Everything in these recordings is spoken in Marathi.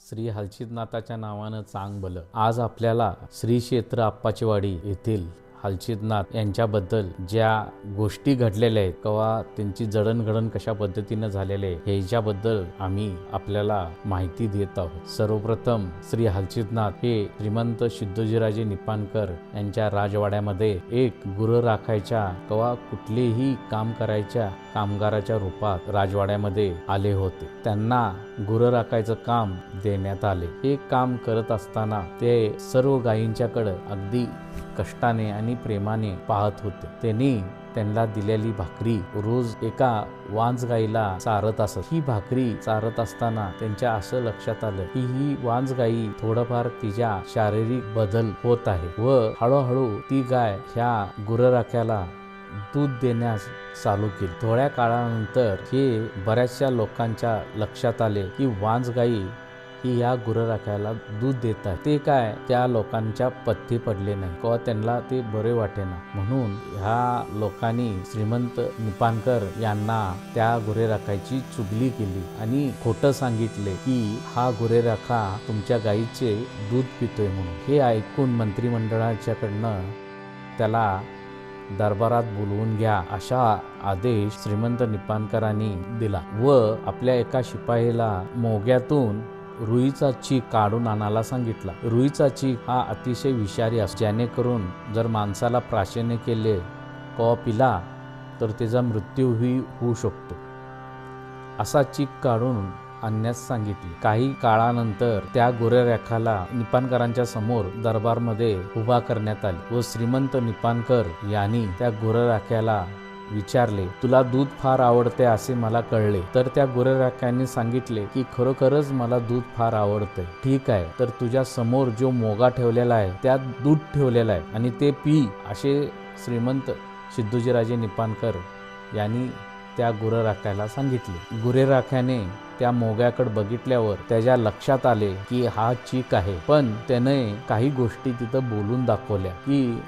श्री हलचितनाथाच्या नावानं चांग भलं आज आपल्याला श्री क्षेत्र आप्पाचीवाडी येथील हलचितनाथ यांच्याबद्दल ज्या गोष्टी घडलेल्या आहेत किंवा त्यांची जडणघडण कशा पद्धतीनं झालेले आहे ह्याच्याबद्दल आम्ही आपल्याला माहिती देत आहोत. सर्वप्रथम श्री हलचितनाथ हे श्रीमंत सिद्धोजीराजे निपाणकर यांच्या राजवाड्यामध्ये एक गुरं राखायच्या किंवा कुठलेही काम करायच्या कामगाराच्या रूपात राजवाड्यामध्ये आले होते. त्यांना गुरं राखायचं काम देण्यात आले. हे काम करत असताना ते सर्व गायींच्याकडे अगदी कष्टाने आणि प्रेमाने पाहत होते. त्यांनी त्यांना दिलेली भाकरी रोज एका वांज गाईला चारत असत. ही भाकरी चारत असताना त्यांच्या असं लक्षात आलं की ही वांज गाई थोडंफार तिच्या शारीरिक बदल होत आहे व हळूहळू ती गाय ह्या गुरराख्याला दूध देण्यास चालू केली. थोड्या काळानंतर हे बऱ्याचशा लोकांच्या लक्षात आले की वांज गाई की या गुरराख्याला दूध देत आहे ते काय? त्या लोकांच्या पथ्य पडले नाही किंवा त्यांना ते बरे वाटेना. म्हणून ह्या लोकांनी श्रीमंत निपाणकर यांना त्या गुरेराखायची चुगली केली आणि खोटं सांगितले की हा गुरेराखा तुमच्या गायीचे दूध पितोय म्हणून. हे ऐकून मंत्रिमंडळाच्याकडनं त्याला दरबारात बोलवून घ्या अशा आदेश श्रीमंत निपाणकरांनी दिला व आपल्या एका शिपाईला मोग्यातून रुईचा चीक काढून आणायला सांगितला. रुईचा चीक हा अतिशय विषारी असतो. जेणेकरून जर माणसाला प्राशन्य केले कॉ पिला तर त्याचा मृत्यूही होऊ शकतो. असा चीक काढून आणण्यास सांगितले. काही काळानंतर त्या गोरेरेखाला निपाणकरांच्या समोर दरबारमध्ये उभा करण्यात आली व श्रीमंत निपाणकर यांनी त्या गोरेराख्याला विचारले तुला दूध फार आवडते असे मला कळले. तर त्या गोरेराख्याने सांगितले की खरोखरच मला दूध फार आवडते. ठीक आहे. तर तुझ्या समोर जो मोगा ठेवलेला आहे त्यात दूध ठेवलेला आहे आणि ते पी असे श्रीमंत सिद्धोजीराजे निपाणकर यांनी त्या गुरेराख्याला सांगितले. गुरेराख्याने त्या मोग्याकडे बघितल्यावर त्याच्या लक्षात आले की हा चीक आहे. पण त्याने काही गोष्टी तिथं बोलून दाखवल्या की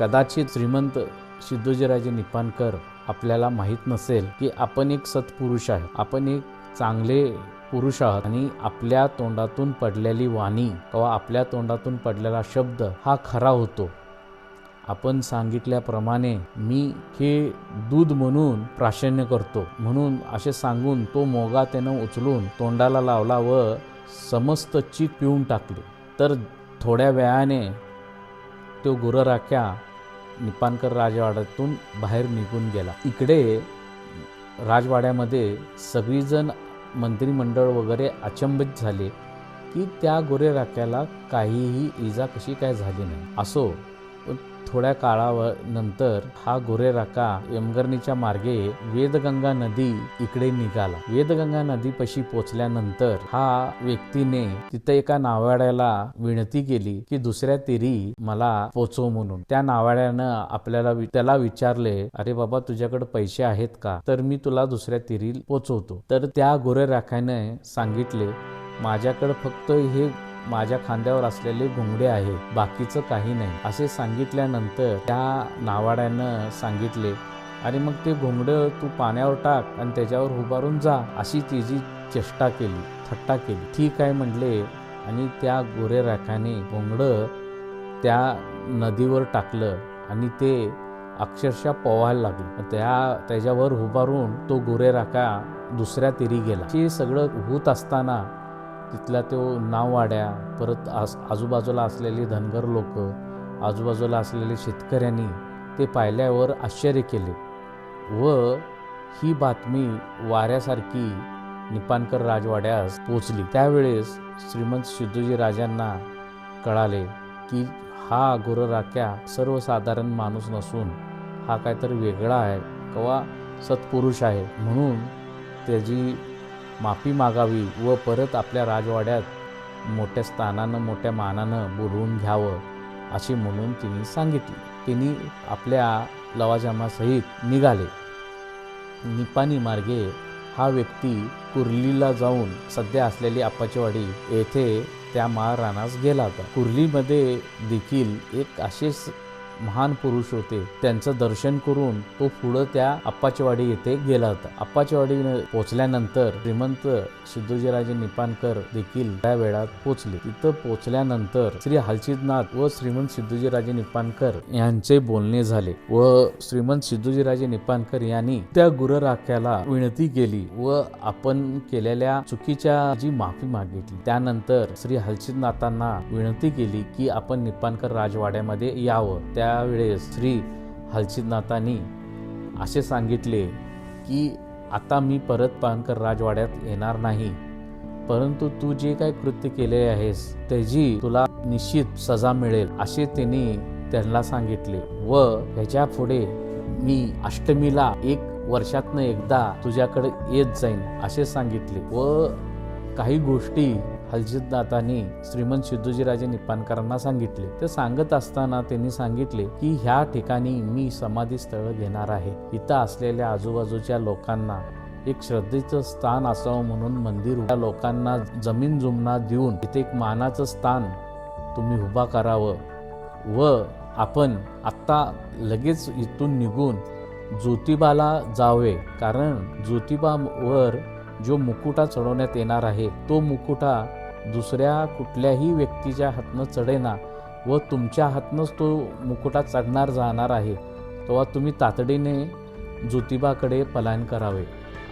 कदाचित श्रीमंत सिद्धोजीराजे निपाणकर आपल्याला माहीत नसेल की आपण एक सत्पुरुष आहे. आपण एक चांगले पुरुष आहात आणि आपल्या तोंडातून पडलेली वाणी किंवा आपल्या तोंडातून पडलेला शब्द हा खरा होतो. आपण सांगितल्याप्रमाणे मी हे दूध म्हणून प्राशन्य करतो. म्हणून असे सांगून तो मोगा त्यानं उचलून तोंडाला लावला व समस्त चीक पिऊन टाकले. तर थोड्या वेळाने तो गुरराख्या निपाणकर राजवाड्यातून बाहेर निघून गेला. इकडे राजवाड्यामध्ये सगळीजण मंत्रिमंडळ वगैरे अचंबित झाले की त्या गोरे राख्याला काहीही इजा कशी काय झाली नाही? असो थोड्या काळावर नंतर हा गोरेराका यमगरणीच्या मार्गे वेदगंगा नदी इकडे निघाला. वेदगंगा नदीपाशी पोचल्यानंतर हा व्यक्तीने तिथं एका नावाड्याला विनंती केली की दुसऱ्या तेरी मला पोचव म्हणून. त्या नावाड्यानं आपल्याला त्याला विचारले अरे बाबा तुझ्याकडे पैसे आहेत का? तर मी तुला दुसऱ्या तेरी पोचवतो. तर त्या गोरेराखाने सांगितले माझ्याकडे फक्त हे माझ्या खांद्यावर असलेले घुंगडे आहे बाकीचं काही नाही. असे सांगितल्यानंतर त्या नावाड्यानं सांगितले आणि मग ते घोंगडं तू पाण्यावर टाक आणि त्याच्यावर उभारून जा अशी तिची चेष्टा केली थट्टा केली. ठीक आहे म्हणले आणि त्या गोरे राखाने घोंगडं त्या नदीवर टाकलं आणि ते अक्षरशः पोवायला लागलं. त्या त्याच्यावर उभारून तो गोरे राखा दुसऱ्या तिरी गेला. हे सगळं होत असताना तिथल्या तो नाववाड्या परत आस आजूबाजूला असलेली धनगर लोक आजूबाजूला असलेले शेतकऱ्यांनी ते पाहिल्यावर आश्चर्य केले. व ही बातमी वाऱ्यासारखी निपाणकर राजवाड्यास पोचली त्यावेळेस श्रीमंत सिद्धोजी राजांना कळाले की हा गुरराख्या सर्वसाधारण माणूस नसून हा काहीतरी वेगळा आहे किंवा सत्पुरुष आहे. म्हणून त्याची माफी मागावी व परत आपल्या राजवाड्यात मोठ्या स्थानानं मोठ्या मानानं बोलवून घ्यावं अशी म्हणून तिने सांगितली. तिने आपल्या लवाजामासहित निघाले. निपाणी मार्गे हा व्यक्ती कुर्लीला जाऊन सध्या असलेली आप्पाचीवाडी येथे त्या महाराणास गेला होता. कुर्लीमध्ये देखील एक असेच महान पुरुष होते. त्यांचं दर्शन करून तो पुढं त्या अप्पाचीवाडी येथे गेला होता. अप्पाचीवाडी पोहोचल्यानंतर श्रीमंत सिद्धोजीराजे निपाणकर देखील त्या वेळात पोहोचले तिथं पोहोचल्यानंतर श्री हलचितनाथ व श्रीमंत सिद्धोजीराजे निपाणकर यांचे बोलणे झाले व श्रीमंत सिद्धोजीराजे निपाणकर यांनी त्या गुरराख्याला विनंती केली व आपण केलेल्या चुकीच्या जी माफी मागितली. त्यानंतर श्री हलचितनाथांना विनंती केली की आपण निपाणकर राजवाड्यामध्ये यावं. त्यावेळेस श्री हलचितनाथांनी असे सांगितले की आता मी परत पानकर राजवाड्यात येणार नाही परंतु तू जे काही कृत्य केले आहेस त्याची तुला निश्चित सजा मिळेल असे त्यांनी त्यांना सांगितले. व ह्याच्या पुढे मी अष्टमीला एक वर्षातनं एकदा तुझ्याकडे येत जाईन असे सांगितले. व काही गोष्टी हलजितनाथांनी श्रीमंत सिद्धोजीराजे निपाणकरांना सांगितले. ते सांगत असताना त्यांनी सांगितले की ह्या ठिकाणी मी समाधी स्थळ घेणार आहे. इथं असलेल्या आजूबाजूच्या लोकांना एक श्रद्धेचं स्थान असावं म्हणून मंदिर त्या लोकांना जमीन जुमना देऊन इथे एक मानाचं स्थान तुम्ही उभा करावं. व आपण आत्ता लगेच इथून निघून ज्योतिबाला जावे. कारण ज्योतिबावर जो मुकुटा चढवण्यात येणार आहे तो मुकुटा दुसऱ्या कुठल्याही व्यक्तीच्या हातनं चढेना व तुमच्या हातनंच तो मुकुटा चढणार जाणार आहे तेव्हा तुम्ही तातडीने ज्योतिबाकडे पलायन करावे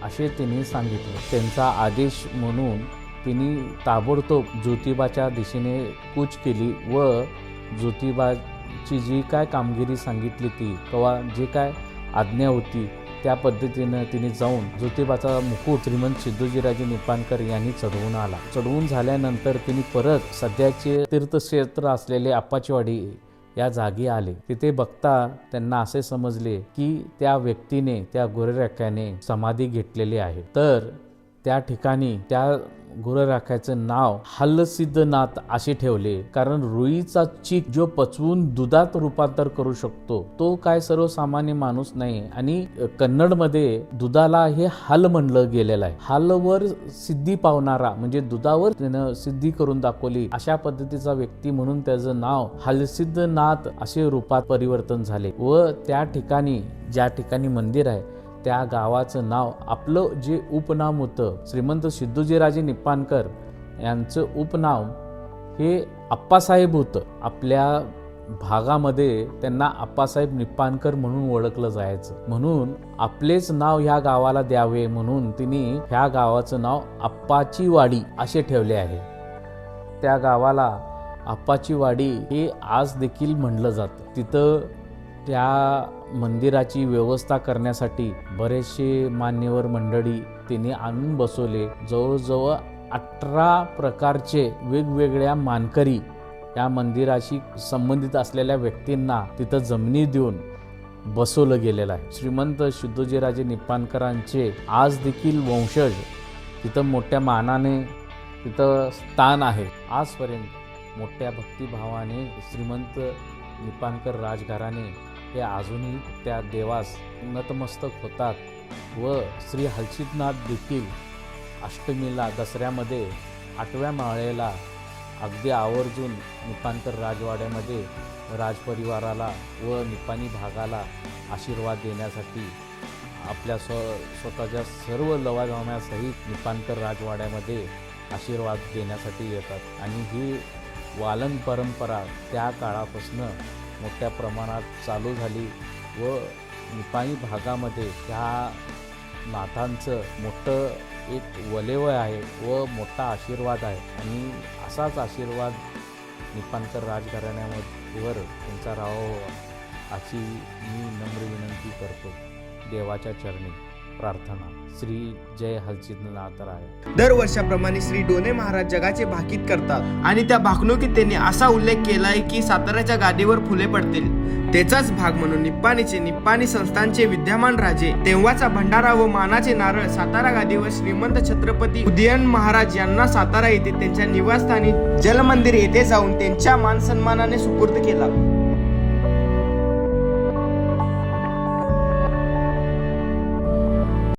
असे तिने सांगितले. त्यांचा आदेश म्हणून तिने ताबडतोब ज्योतिबाच्या दिशेने कूच केली व ज्योतिबाची जी काय कामगिरी सांगितली ती किंवा जे काय आज्ञा होती त्या पद्धतीनं तिने जाऊन ज्योतिबाचा मुकुट श्रीमंत सिद्धोजीराजे निपाणकर यांनी चढवून आला. चढवून झाल्यानंतर तिने परत सध्याचे तीर्थक्षेत्र असलेले आप्पाचीवाडी या जागी आले. तिथे बघता त्यांना असे समजले की त्या व्यक्तीने त्या गोरेराख्याने समाधी घेतलेली आहे. तर त्या ठिकाणी त्या गुरराख्याचं नाव हल्लसिद्धनाथ असे ठेवले. कारण रुईचा चीक जो पचवून दुधात रूपांतर करू शकतो तो काय सर्वसामान्य माणूस नाही. आणि कन्नडमध्ये दुधाला हे हल म्हणलं गेलेलं आहे. हलवर सिद्धी पावणारा म्हणजे दुधावर त्यानं सिद्धी करून दाखवली अशा पद्धतीचा व्यक्ती म्हणून त्याचं नाव हलसिद्धनाथ असे रूपात परिवर्तन झाले. व त्या ठिकाणी ज्या ठिकाणी मंदिर आहे त्या गावाचं नाव आपलं जे उपनाम होतं श्रीमंत सिद्धोजीराजे निप्पाणकर यांचं उपनाव हे आप्पासाहेब होतं. आपल्या भागामध्ये त्यांना आप्पासाहेब निप्पाणकर म्हणून ओळखलं जायचं. म्हणून आपलेच नाव ह्या गावाला द्यावे म्हणून तिने ह्या गावाचं नाव आप्पाची वाडी असे ठेवले आहे. त्या गावाला आप्पाची वाडी हे आज देखील म्हणलं जातं. तिथं त्या मंदिराची व्यवस्था करण्यासाठी बरेचसे मान्यवर मंडळी तिने आणून बसवले. जवळजवळ अठरा प्रकारचे वेगवेगळ्या मानकरी या मंदिराशी संबंधित असलेल्या व्यक्तींना तिथं जमिनी देऊन बसवलं गेलेलं आहे. श्रीमंत सिद्धोजीराजे निपाणकरांचे आज देखील वंशज तिथं मोठ्या मानाने तिथं स्थान आहे. आजपर्यंत मोठ्या भक्तिभावाने श्रीमंत निपाणकर राजघराणे हे अजूनही त्या देवास नतमस्तक होतात व श्री हलचितनाथ देखील अष्टमीला दसऱ्यामध्ये आठव्या माळेला अगदी आवर्जून निपाणकर राजवाड्यामध्ये राजपरिवाराला व निपाणी भागाला आशीर्वाद देण्यासाठी आपल्या स्व स्वतःच्या सर्व लवाजमासहित निपाणकर राजवाड्यामध्ये आशीर्वाद देण्यासाठी येतात. आणि ही वालन परंपरा त्या काळापासून मोठ्या प्रमाणात चालू झाली व निपाणी भागामध्ये ह्या नाथांचं मोठं एक वलेवय आहे व मोठा आशीर्वाद आहे. आणि असाच आशीर्वाद निपाणकर राजघराण्यावर त्यांचा राहावा अशी मी नम्र विनंती करतो देवाच्या चरणी. प्रार्थना. श्री जय हलचितनाथराय दरवर्षाप्रमाणे श्री डोने महाराज जगाचे भाकीत करतात. आणि त्या भाकणुकीत त्यांनी असा उल्लेख केलाय की साताऱ्याच्या गादीवर फुले पडतील. त्याचाच भाग म्हणून निप्पाणीचे निप्पाणी संस्थानचे विद्यमान राजे तेव्हाचा भंडारा व मानाचे नारळ सातारा गादीवर श्रीमंत छत्रपती उदयन महाराज यांना सातारा येथे त्यांच्या निवासस्थानी जलमंदिर येथे जाऊन त्यांच्या मान सन्मानाने सुपूर्द केला.